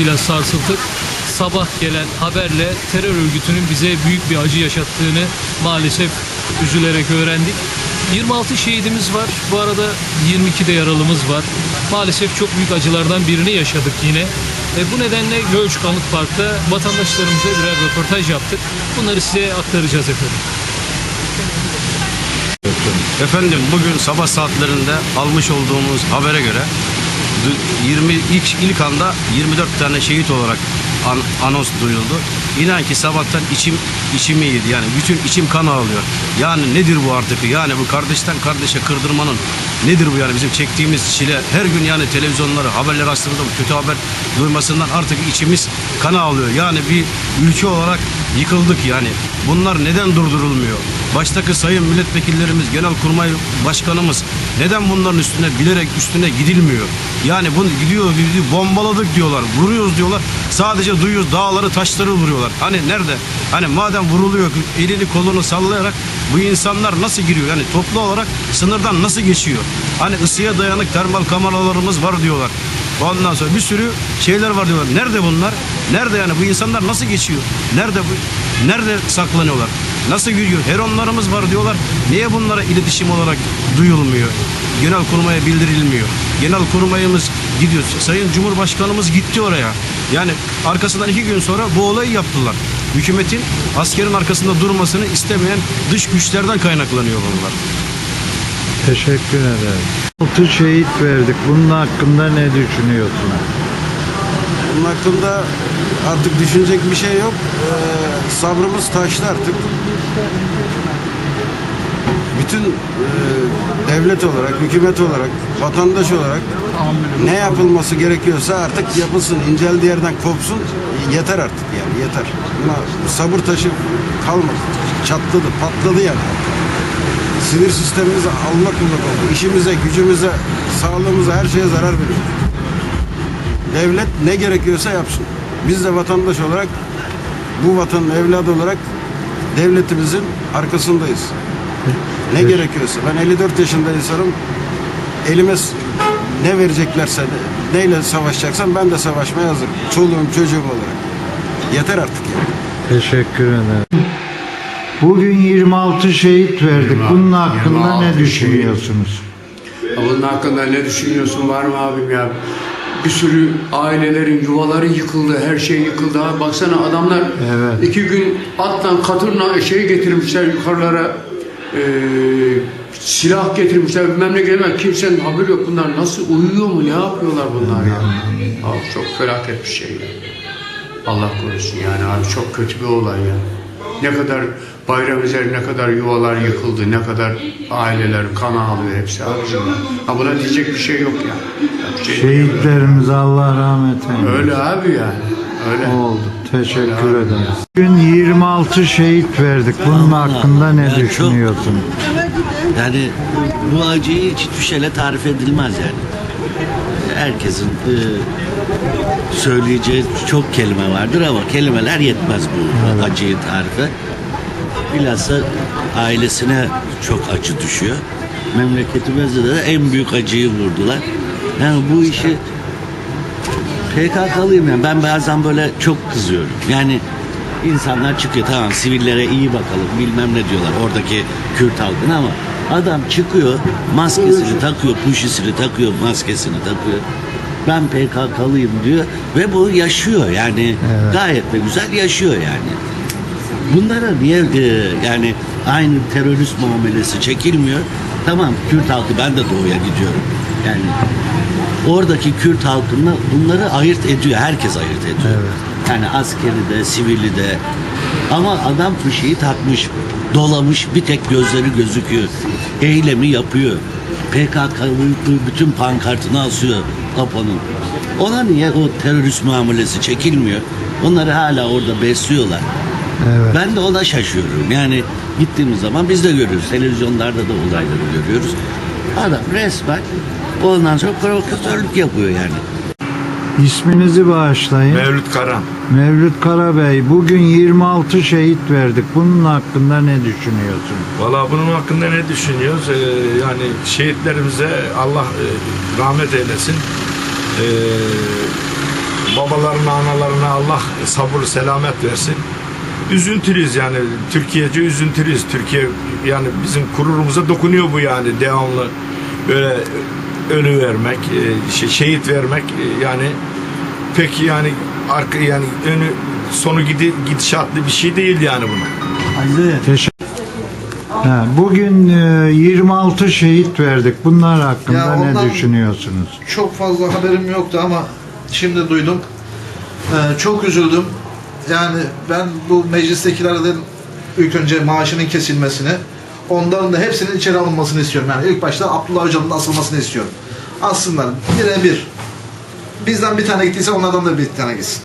ile sarsıldık. Sabah gelen haberle terör örgütünün bize büyük bir acı yaşattığını maalesef üzülerek öğrendik. 26 şehidimiz var. Bu arada 22 de yaralımız var. Maalesef çok büyük acılardan birini yaşadık yine. E, bu nedenle Gölcük Anıt Park'ta vatandaşlarımıza birer röportaj yaptık. Bunları size aktaracağız efendim. Efendim bugün sabah saatlerinde almış olduğumuz habere göre 20 ilk ilk anda 24 tane şehit olarak an- anons duyuldu. İnan ki sabahtan içim içimi yedi. Yani bütün içim kan ağlıyor. Yani nedir bu artık? Yani bu kardeşten kardeşe kırdırmanın nedir bu yani bizim çektiğimiz çile? Her gün yani televizyonları, haberler aslında bu kötü haber duymasından artık içimiz kan ağlıyor. Yani bir ülke olarak yıkıldık yani. Bunlar neden durdurulmuyor? Baştaki sayın milletvekillerimiz, genelkurmay başkanımız neden bunların üstüne bilerek üstüne gidilmiyor? Yani bunu gidiyor, gidiyor bombaladık diyorlar, vuruyoruz diyorlar. Sadece duyuyoruz dağları taşları vuruyorlar. Hani nerede? Hani madem vuruluyor elini kolunu sallayarak bu insanlar nasıl giriyor? Yani toplu olarak sınırdan nasıl geçiyor? Hani ısıya dayanık termal kameralarımız var diyorlar. Ondan sonra bir sürü şeyler var diyorlar. Nerede bunlar? Nerede yani bu insanlar nasıl geçiyor? Nerede bu? Nerede saklanıyorlar? Nasıl yürüyor? Heronlarımız var diyorlar. Niye bunlara iletişim olarak duyulmuyor? Genel kurmaya bildirilmiyor. Genel kurmayımız gidiyor. Sayın Cumhurbaşkanımız gitti oraya. Yani arkasından iki gün sonra bu olayı yaptılar. Hükümetin askerin arkasında durmasını istemeyen dış güçlerden kaynaklanıyor bunlar. Teşekkür ederim. Altı şehit verdik. Bunun hakkında ne düşünüyorsun? Bunun hakkında artık düşünecek bir şey yok. Ee, sabrımız taştı artık. Bütün e, devlet olarak, hükümet olarak, vatandaş olarak ne yapılması gerekiyorsa artık yapılsın. İnceldiği yerden kopsun. Yeter artık yani yeter. Buna sabır taşı kalmadı. Çatladı, patladı yani. Sinir sistemimiz allak bullak oldu. İşimize, gücümüze, sağlığımıza, her şeye zarar veriyor. Devlet ne gerekiyorsa yapsın. Biz de vatandaş olarak bu vatanın evladı olarak devletimizin arkasındayız. Ne gerekiyorsa. Ben 54 yaşında insanım. Elime ne vereceklerse, neyle savaşacaksam ben de savaşmaya hazırım. Çoluğum, çocuğum olarak. Yeter artık yani. Teşekkür ederim. Bugün 26 şehit verdik. Bunun hakkında ne 26 düşünüyorsunuz? Bunun hakkında ne düşünüyorsun var mı abim ya? Bir sürü ailelerin yuvaları yıkıldı, her şey yıkıldı. Ha, baksana adamlar Evet. iki gün atla katırla şey getirmişler yukarılara. eee, silah getirmişler bilmem ne gelmez. Kimsenin haberi yok bunlar. Nasıl uyuyor mu? Ne yapıyorlar bunlar ya? Abi çok felaket bir şey ya. Allah korusun yani abi çok kötü bir olay ya. Ne kadar bayram üzerine ne kadar yuvalar yıkıldı, ne kadar aileler kan ağlıyor hepsi abicim. Ha buna diyecek bir şey yok ya. Şehitlerimize Allah rahmet eylesin. Öyle abi yani. Öyle. Oldu. Teşekkür ederim. Bugün 26 şehit verdik. Bunun hakkında ne Yani çok- düşünüyorsun? Yani bu acıyı hiç hiçbir şeyle tarif edilmez yani. Herkesin e, söyleyeceği çok kelime vardır ama kelimeler yetmez bu acıyı tarife. Bilhassa ailesine çok acı düşüyor. Memleketimizde de en büyük acıyı vurdular. Yani bu işi PKK'lıyım yani. Ben bazen böyle çok kızıyorum. Yani insanlar çıkıyor tamam sivillere iyi bakalım bilmem ne diyorlar oradaki Kürt halkına ama adam çıkıyor maskesini takıyor, puşisini takıyor, maskesini takıyor. Ben PKK'lıyım diyor ve bu yaşıyor yani gayet de güzel yaşıyor yani. Bunlara niye e, yani aynı terörist muamelesi çekilmiyor? Tamam Kürt halkı ben de doğuya gidiyorum. Yani oradaki Kürt halkını bunları ayırt ediyor. Herkes ayırt ediyor. Yani askeri de, sivili de. Ama adam bir şeyi takmış, dolamış, bir tek gözleri gözüküyor. Eylemi yapıyor. PKK'nın bütün pankartını asıyor APO'nun. Ona niye o terörist muamelesi çekilmiyor? Onları hala orada besliyorlar. Evet. Ben de ona şaşıyorum. Yani gittiğimiz zaman biz de görüyoruz. Televizyonlarda da olayları görüyoruz. Adam resmen ondan sonra provokatörlük yapıyor yani. İsminizi bağışlayın. Mevlüt Karan. Mevlüt Karabey. Bugün 26 şehit verdik. Bunun hakkında ne düşünüyorsun? Valla bunun hakkında ne düşünüyoruz? Ee, yani şehitlerimize Allah e, rahmet eylesin. Ee, babalarına, analarına Allah sabır, selamet versin. Üzüntülüyüz yani. Türkiye'ce üzüntülüyüz. Türkiye yani bizim gururumuza dokunuyor bu yani devamlı böyle ölü vermek, e, şey- şehit vermek e, yani pek yani arka yani önü sonu gidi, gidişatlı bir şey değil yani bunun. Teşekkür. Ha, bugün e, 26 şehit verdik. Bunlar hakkında Ya ne ondan- düşünüyorsunuz? Çok fazla haberim yoktu ama şimdi duydum. Ee, çok üzüldüm. Yani ben bu meclistekilerden ilk önce maaşının kesilmesini, onların da hepsinin içeri alınmasını istiyorum. Yani ilk başta Abdullah Öcalan'ın asılmasını istiyorum. Aslında birebir. Bizden bir tane gittiyse onlardan da bir tane gitsin.